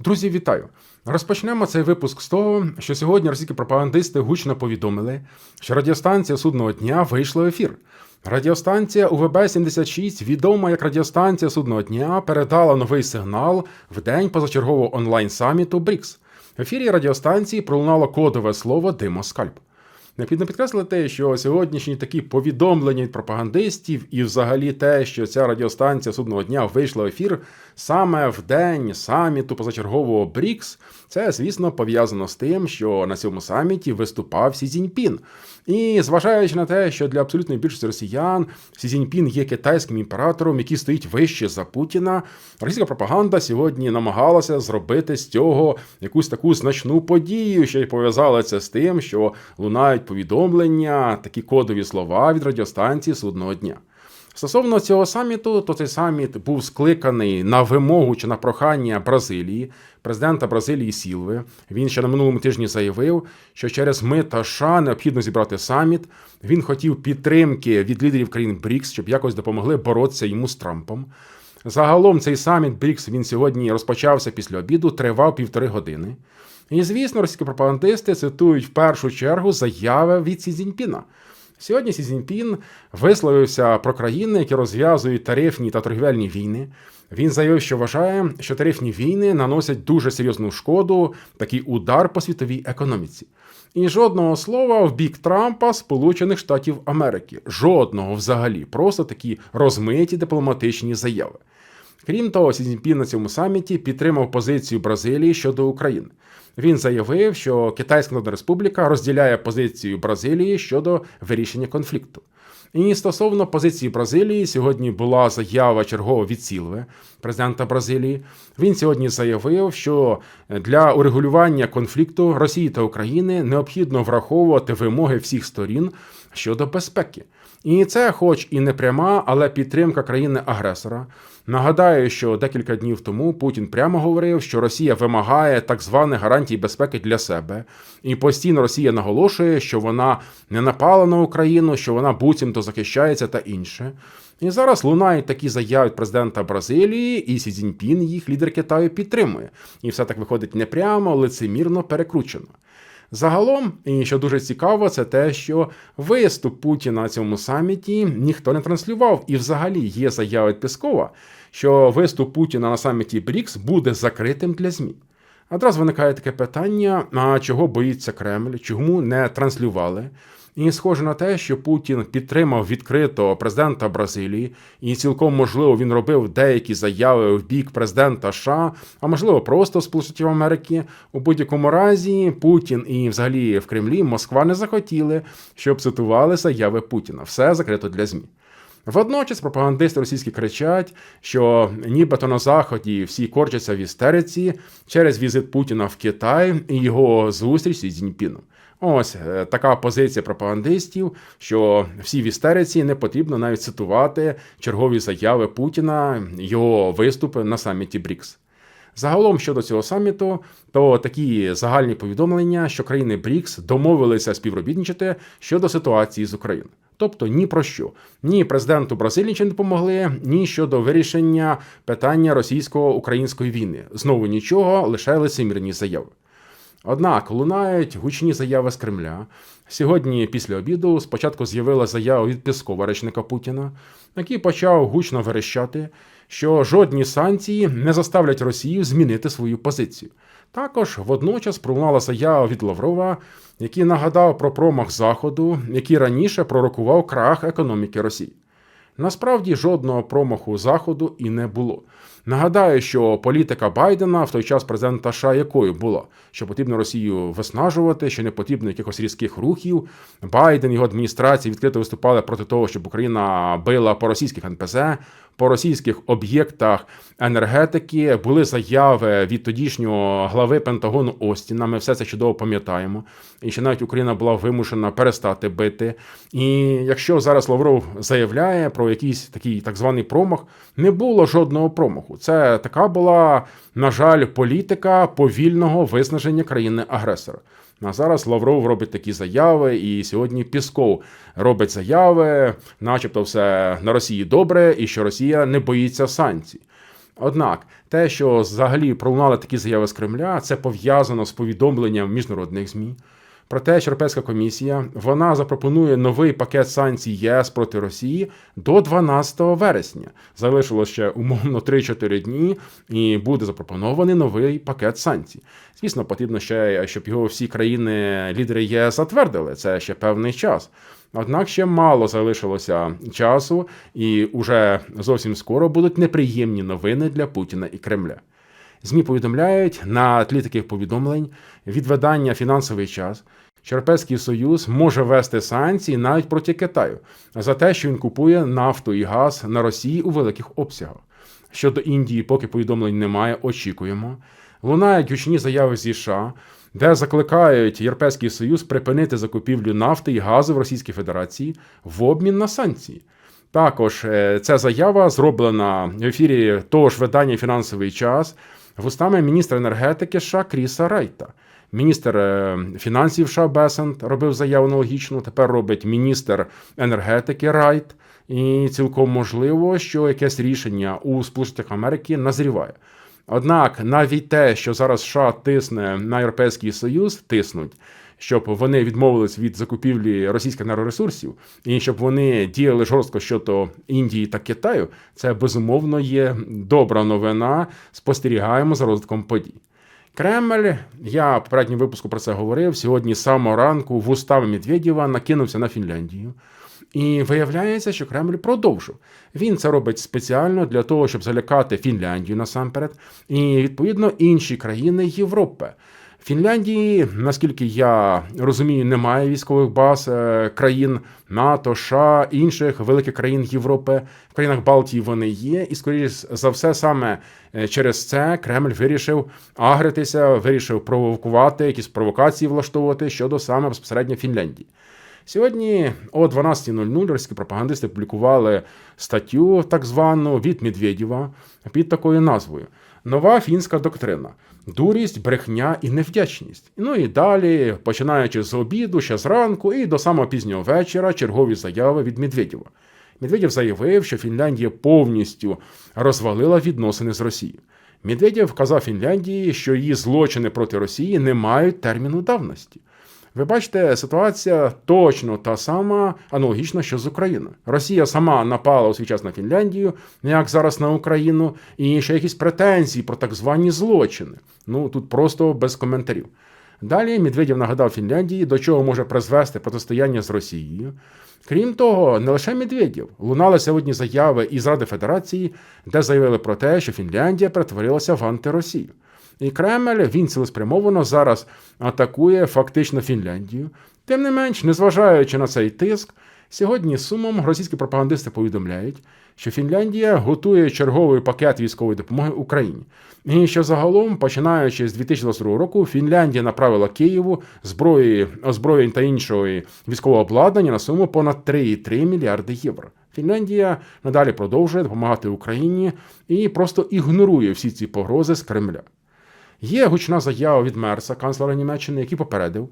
Друзі, вітаю! Розпочнемо цей випуск з того, що сьогодні російські пропагандисти гучно повідомили, що радіостанція судного дня вийшла в ефір. Радіостанція УВБ-76, відома як радіостанція судного дня, передала новий сигнал в день позачергового онлайн-саміту БРІКС. В ефірі радіостанції пролунало кодове слово Димоскальп. Необхідно підкреслити, те, що сьогоднішні такі повідомлення від пропагандистів, і взагалі те, що ця радіостанція судного дня вийшла в ефір саме в день саміту позачергового БРІКС, це, звісно, пов'язано з тим, що на цьому саміті виступав Сі Цзіньпін. І зважаючи на те, що для абсолютної більшості росіян Сі Цзіньпін є китайським імператором, який стоїть вище за Путіна, російська пропаганда сьогодні намагалася зробити з цього якусь таку значну подію, що й пов'язала це з тим, що лунають повідомлення, такі кодові слова від радіостанції судного дня. Стосовно цього саміту, то цей саміт був скликаний на вимогу чи на прохання Бразилії, президента Бразилії Сілви. Він ще на минулому тижні заявив, що через ми та США необхідно зібрати саміт. Він хотів підтримки від лідерів країн БРІКС, щоб якось допомогли боротися йому з Трампом. Загалом цей саміт БРІКС він сьогодні розпочався після обіду, тривав півтори години. І звісно, російські пропагандисти цитують в першу чергу заяви від Сі Цзіньпіна. Сьогодні Сі Цзіньпін висловився про країни, які розв'язують тарифні та торгівельні війни. Він заявив, що вважає, що тарифні війни наносять дуже серйозну шкоду, такий удар по світовій економіці. І жодного слова в бік Трампа Сполучених Штатів Америки. Жодного взагалі, просто такі розмиті дипломатичні заяви. Крім того, Сі Цзіньпін на цьому саміті підтримав позицію Бразилії щодо України. Він заявив, що Китайська Народна Республіка розділяє позицію Бразилії щодо вирішення конфлікту. І стосовно позиції Бразилії, сьогодні була заява чергова від Сілве, президента Бразилії. Він сьогодні заявив, що для урегулювання конфлікту Росії та України необхідно враховувати вимоги всіх сторін щодо безпеки. І це, хоч і не пряма, але підтримка країни-агресора. Нагадаю, що декілька днів тому Путін прямо говорив, що Росія вимагає так званих гарантій безпеки для себе, і постійно Росія наголошує, що вона не напала на Україну, що вона буцімто захищається та інше. І зараз лунають такі заяви президента Бразилії, і Сі Цзіньпін, їх лідер Китаю, підтримує. І все так виходить не прямо, лицемірно перекручено. Загалом, і що дуже цікаво, це те, що виступ Путіна на цьому саміті ніхто не транслював. І взагалі є заява Пескова, що виступ Путіна на саміті БРІКС буде закритим для ЗМІ. Одразу виникає таке питання: а чого боїться Кремль, чому не транслювали? І схоже на те, що Путін підтримав відкрито президента Бразилії, і цілком можливо він робив деякі заяви в бік президента США, а можливо, просто Сполучені Америки. У будь-якому разі Путін і взагалі в Кремлі Москва не захотіли, щоб цитували заяви Путіна. Все закрито для ЗМІ. Водночас пропагандисти російські кричать, що нібито на заході всі корчаться в істериці через візит Путіна в Китай і його зустріч зі Цзіньпіном. Ось е, така позиція пропагандистів, що всі в істериці не потрібно навіть цитувати чергові заяви Путіна, його виступи на саміті БРІКС. Загалом щодо цього саміту, то такі загальні повідомлення, що країни БРІКС домовилися співробітничати щодо ситуації з Україною. Тобто ні про що. Ні президенту Бразилії нічого не допомогли, ні щодо вирішення питання російсько-української війни. Знову нічого, лише лицемірні заяви. Однак лунають гучні заяви з Кремля. Сьогодні, після обіду, спочатку з'явилася заява від Піскова, речника Путіна, який почав гучно верещати, що жодні санкції не заставлять Росію змінити свою позицію. Також водночас пролунала заява від Лаврова, який нагадав про промах Заходу, який раніше пророкував крах економіки Росії. Насправді жодного промаху Заходу і не було. Нагадаю, що політика Байдена в той час президента США якою була, що потрібно Росію виснажувати, що не потрібно якихось різких рухів. Байден його адміністрації відкрито виступали проти того, щоб Україна била по російських НПЗ, по російських об'єктах енергетики. Були заяви від тодішнього глави Пентагону Остіна. Ми все це чудово пам'ятаємо. І що навіть Україна була вимушена перестати бити. І якщо зараз Лавров заявляє про якийсь такий так званий промах, не було жодного промаху. Це така була, на жаль, політика повільного виснаження країни-агресора. А зараз Лавров робить такі заяви, і сьогодні Пісков робить заяви, начебто, все на Росії добре, і що Росія не боїться санкцій. Однак те, що взагалі пролунали такі заяви з Кремля, це пов'язано з повідомленням міжнародних ЗМІ. Про те, що Європейська комісія вона запропонує новий пакет санкцій ЄС проти Росії до 12 вересня. Залишилось ще умовно 3-4 дні, і буде запропонований новий пакет санкцій. Звісно, потрібно ще, щоб його всі країни-лідери ЄС затвердили. Це ще певний час. Однак ще мало залишилося часу, і уже зовсім скоро будуть неприємні новини для Путіна і Кремля. ЗМІ повідомляють на тлі таких повідомлень від видання фінансовий час, що Європейський Союз може ввести санкції навіть проти Китаю за те, що він купує нафту і газ на Росії у великих обсягах. Щодо Індії, поки повідомлень немає, очікуємо. Лунають гучні заяви зі США, де закликають Європейський Союз припинити закупівлю нафти і газу в Російській Федерації в обмін на санкції. Також е, ця заява зроблена в ефірі того ж видання Фінансовий час вустами міністра енергетики США Кріса Райта. Міністр е, фінансів США Бесент робив заяву аналогічну. Тепер робить міністр енергетики Райт. І цілком можливо, що якесь рішення у Сполучених Америки назріває. Однак навіть те, що зараз США тисне на Європейський Союз, тиснуть, щоб вони відмовились від закупівлі російських енергоресурсів, і щоб вони діяли жорстко щодо Індії та Китаю, це безумовно є добра новина. Спостерігаємо за розвитком подій. Кремль, я в попередньому випуску про це говорив. Сьогодні з самого ранку в Медведєва накинувся на Фінляндію. І виявляється, що Кремль продовжив. Він це робить спеціально для того, щоб залякати Фінляндію насамперед, і відповідно інші країни Європи. Фінляндії, наскільки я розумію, немає військових баз е, країн НАТО, США, інших великих країн Європи. В країнах Балтії вони є, і скоріш за все, саме е, через це Кремль вирішив агритися, вирішив провокувати якісь провокації влаштовувати щодо саме безпосередньо Фінляндії. Сьогодні о 12.00 російські пропагандисти публікували статтю так звану від Медведєва під такою назвою Нова фінська доктрина. Дурість, брехня і невдячність. Ну і далі, починаючи з обіду, ще зранку, і до самого пізнього вечора чергові заяви від Медведєва. Медведєв заявив, що Фінляндія повністю розвалила відносини з Росією. Медведєв вказав Фінляндії, що її злочини проти Росії не мають терміну давності. Ви бачите, ситуація точно та сама, аналогічна, що з Україною. Росія сама напала у свій час на Фінляндію, як зараз на Україну, і ще якісь претензії про так звані злочини. Ну тут просто без коментарів. Далі Медведєв нагадав Фінляндії, до чого може призвести протистояння з Росією. Крім того, не лише Медведєв. лунали сьогодні заяви із Ради Федерації, де заявили про те, що Фінляндія перетворилася в антиросію. І Кремль він цілеспрямовано зараз атакує фактично Фінляндію. Тим не менш, незважаючи на цей тиск, сьогодні сумом російські пропагандисти повідомляють, що Фінляндія готує черговий пакет військової допомоги Україні. І що загалом, починаючи з 2022 року, Фінляндія направила Києву зброї, озброєнь та іншої військового обладнання на суму понад 3,3 мільярди євро. Фінляндія надалі продовжує допомагати Україні і просто ігнорує всі ці погрози з Кремля. Є гучна заява від Мерса, канцлера Німеччини, який попередив,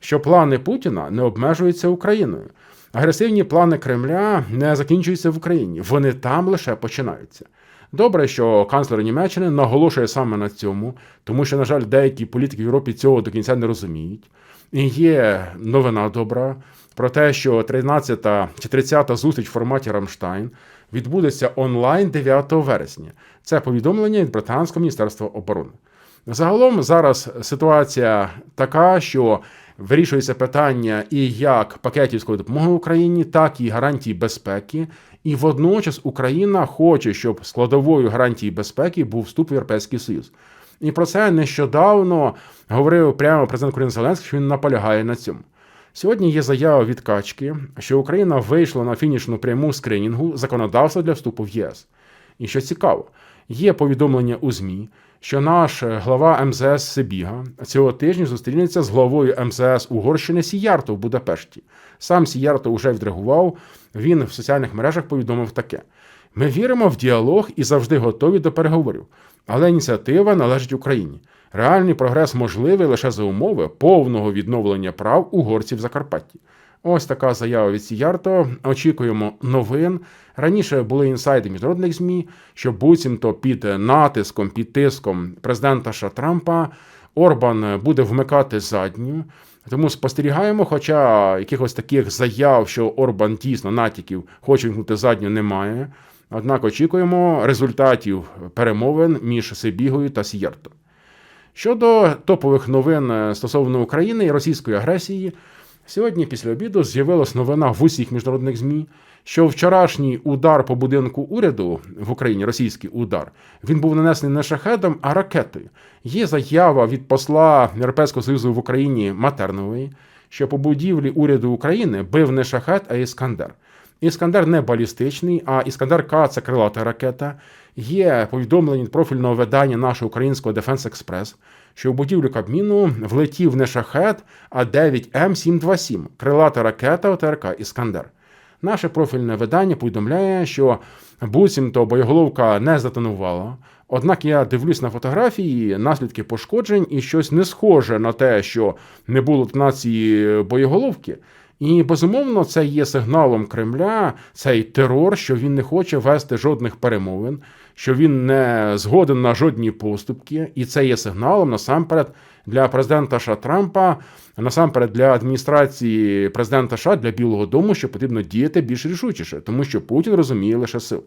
що плани Путіна не обмежуються Україною. Агресивні плани Кремля не закінчуються в Україні, вони там лише починаються. Добре, що канцлер Німеччини наголошує саме на цьому, тому що, на жаль, деякі політики в Європі цього до кінця не розуміють. І є новина добра про те, що 13 чи 30-та зустріч в форматі Рамштайн відбудеться онлайн 9 вересня. Це повідомлення від Британського міністерства оборони. Загалом зараз ситуація така, що вирішується питання і як пакетівської допомоги Україні, так і гарантії безпеки. І водночас Україна хоче, щоб складовою гарантії безпеки був вступ в Європейський Союз. І про це нещодавно говорив прямо президент України Зеленський, що він наполягає на цьому. Сьогодні є заява від Качки, що Україна вийшла на фінішну пряму скринінгу законодавства для вступу в ЄС. І що цікаво, є повідомлення у ЗМІ, що наш глава МЗС Сибіга цього тижня зустрінеться з главою МЗС Угорщини Сіярто в Будапешті. Сам Сіярто вже відреагував. Він в соціальних мережах повідомив таке: ми віримо в діалог і завжди готові до переговорів, але ініціатива належить Україні. Реальний прогрес можливий лише за умови повного відновлення прав угорців Закарпатті. Ось така заява від Сіярто. Очікуємо новин. Раніше були інсайди міжнародних ЗМІ, що буцімто під натиском, під тиском президента США Трампа Орбан буде вмикати задню. Тому спостерігаємо, хоча якихось таких заяв, що Орбан дійсно натяків хоче вмкнути задню, немає. Однак очікуємо результатів перемовин між Сибігою та Сієрто. Щодо топових новин е, стосовно України і російської агресії, сьогодні після обіду з'явилась новина в усіх міжнародних ЗМІ, що вчорашній удар по будинку уряду в Україні, російський удар, він був нанесений не шахедом, а ракетою. Є заява від посла Європейського Союзу в Україні Матернової, що по будівлі уряду України бив не шахет, а іскандер. Іскандер не балістичний, а Іскандер К це крилата ракета. Є повідомлення профільного видання нашого українського Дефенс Експрес, що в будівлю Кабміну влетів не шахет, а 9М727 крилата ракета ОТРК Іскандер. Наше профільне видання повідомляє, що буцімто боєголовка не затонувала. Однак я дивлюсь на фотографії, наслідки пошкоджень і щось не схоже на те, що не було детонації боєголовки. І безумовно, це є сигналом Кремля, цей терор, що він не хоче вести жодних перемовин, що він не згоден на жодні поступки, і це є сигналом насамперед для президента США Трампа, насамперед для адміністрації президента США, для Білого Дому, що потрібно діяти більш рішучіше, тому що Путін розуміє лише силу.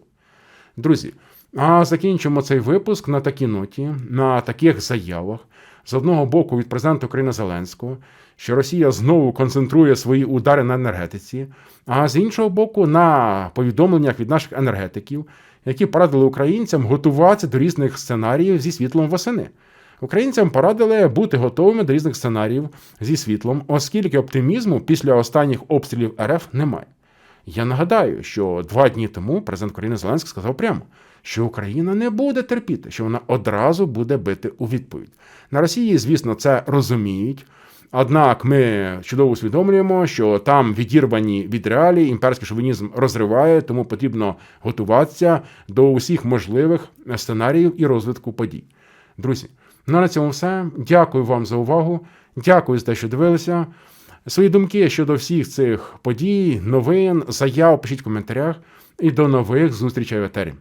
Друзі, а закінчимо цей випуск на такій ноті, на таких заявах. З одного боку, від президента України Зеленського, що Росія знову концентрує свої удари на енергетиці, а з іншого боку, на повідомленнях від наших енергетиків, які порадили українцям готуватися до різних сценаріїв зі світлом восени. Українцям порадили бути готовими до різних сценаріїв зі світлом, оскільки оптимізму після останніх обстрілів РФ немає. Я нагадаю, що два дні тому президент України Зеленський сказав прямо, що Україна не буде терпіти, що вона одразу буде бити у відповідь. На Росії, звісно, це розуміють. Однак ми чудово усвідомлюємо, що там відірвані від реалій, імперський шовінізм розриває, тому потрібно готуватися до усіх можливих сценаріїв і розвитку подій. Друзі, ну на цьому все. Дякую вам за увагу. Дякую за те, що дивилися. Свої думки щодо всіх цих подій, новин, заяв пишіть в коментарях. І до нових зустрічей в етері.